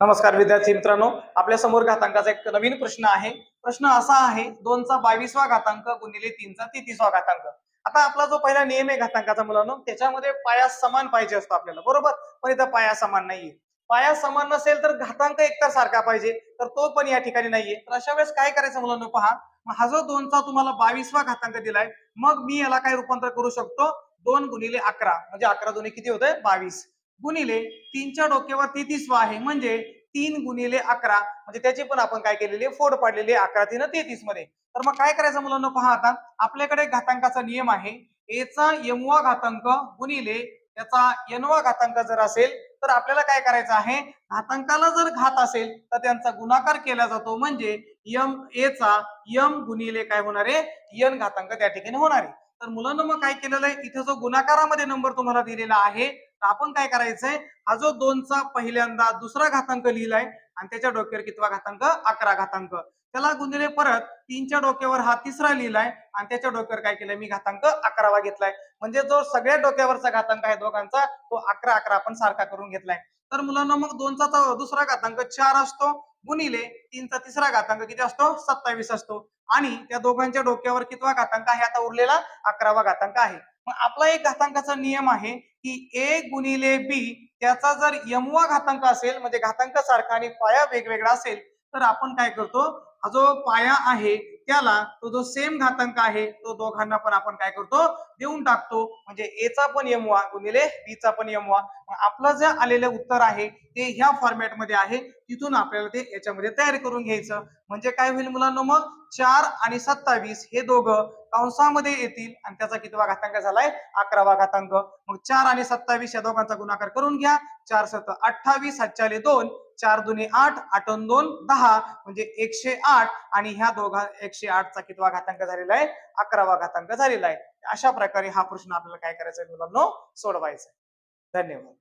नमस्कार विद्यार्थी मित्रांनो. आपल्यासमोर घातांकाचा एक नवीन प्रश्न आहे. प्रश्न असा आहे दोनचा बावीसवा घातांक गुणिले तीनचा तेहतीसवा घातांक. आता आपला जो पहिला नियम आहे घातांकाचा मुलांनो त्याच्यामध्ये पाया समान पाहिजे असतो आपल्याला बरोबर? पण इथं पाया समान नाहीये. पाया समान नसेल तर घातांक एकतर सारखा पाहिजे तर तो पण या ठिकाणी नाहीये. तर अशा वेळेस काय करायचं मुलांनो पहा हा जो दोनचा तुम्हाला बावीसवा घातांक दिलाय मग मी याला काय रूपांतर करू शकतो? दोन गुणिले अकरा. म्हणजे अकरा दोन्ही किती होतंय? बावीस. गुणिले तीनच्या डोक्यावर तेहतीसवा आहे. म्हणजे तीन गुणिले अकरा. म्हणजे त्याची पण आपण काय केलेली फोड पाडलेली अकरा तीन तेहतीसमध्ये. तर मग काय करायचं मुलांना? पहा आता. आपल्याकडे घातांकाचा नियम आहे. एचा यमवा घातांक गुणिले त्याचा यनवा घातांक जर असेल तर आपल्याला काय करायचं आहे? घातांकाला जर घात असेल तर त्यांचा गुणाकार केला जातो. म्हणजे यम एचा यम गुणिले काय होणार आहे? यन घातांक त्या ठिकाणी होणार आहे. तर मुलांना मग काय केलेलं आहे? इथे जो गुणाकारामध्ये नंबर तुम्हाला दिलेला आहे तर आपण काय करायचंय? हा जो दोनचा पहिल्यांदा दुसरा घातांक लिहिलाय आणि त्याच्या डोक्यावर कितवा घातांक? अकरा घातांक. त्याला गुणिले परत तीनच्या डोक्यावर हा तिसरा लिहिलाय आणि त्याच्या डोक्यावर काय केलंय? मी घातांक अकरावा घेतलाय. म्हणजे जो सगळ्या डोक्यावरचा घातांक आहे दोघांचा तो अकरा अकरा आपण सारखा करून घेतलाय. तर मुलांना मग दोनचा दुसरा घातांक चार असतो. गुणिले तीनचा तिसरा घातांक किती असतो? सत्तावीस असतो. आणि त्या दोघांच्या डोक्यावर कितवा घातांक आहे? आता उरलेला अकरावा घातांक आहे. मग आपला एक घातांकाचा नियम आहे की ए गुणिले बी त्याचा जर यमवा घातांक असेल म्हणजे घातांक सारखा आणि पाया वेगवेगळा असेल तर आपण काय करतो? हा जो पाया आहे त्याला तो जो सेम घातांक आहे तो दोघांना पण आपण काय करतो? देऊन टाकतो. म्हणजे एचा पण यमवा गुणिले बीचा पण यमवा वा. आपलं जे आलेलं उत्तर आहे ते ह्या फॉर्मॅटमध्ये आहे. तिथून आपल्याला ते याच्यामध्ये तयार करून घ्यायचं. म्हणजे काय होईल मुलांना मग? चार आणि सत्तावीस हे दोघं कंसामध्ये येतील. आणि त्याचा कितवा घातांक झालाय? अकरावा घातांक. मग चार आणि सत्तावीस या दोघांचा गुणाकार करून घ्या. चार सत्त अठ्ठावीस सातचाले दोन. चार दुने आठ आठन दोन दहा. म्हणजे एकशे आठ. आणि ह्या दोघा एकशे आठचा कितवा घातांक झालेला आहे अकरावा घातांक झालेला आहे. अशा प्रकारे हा प्रश्न आपल्याला काय करायचा आहे मुलांना? सोडवायचा आहे. धन्यवाद.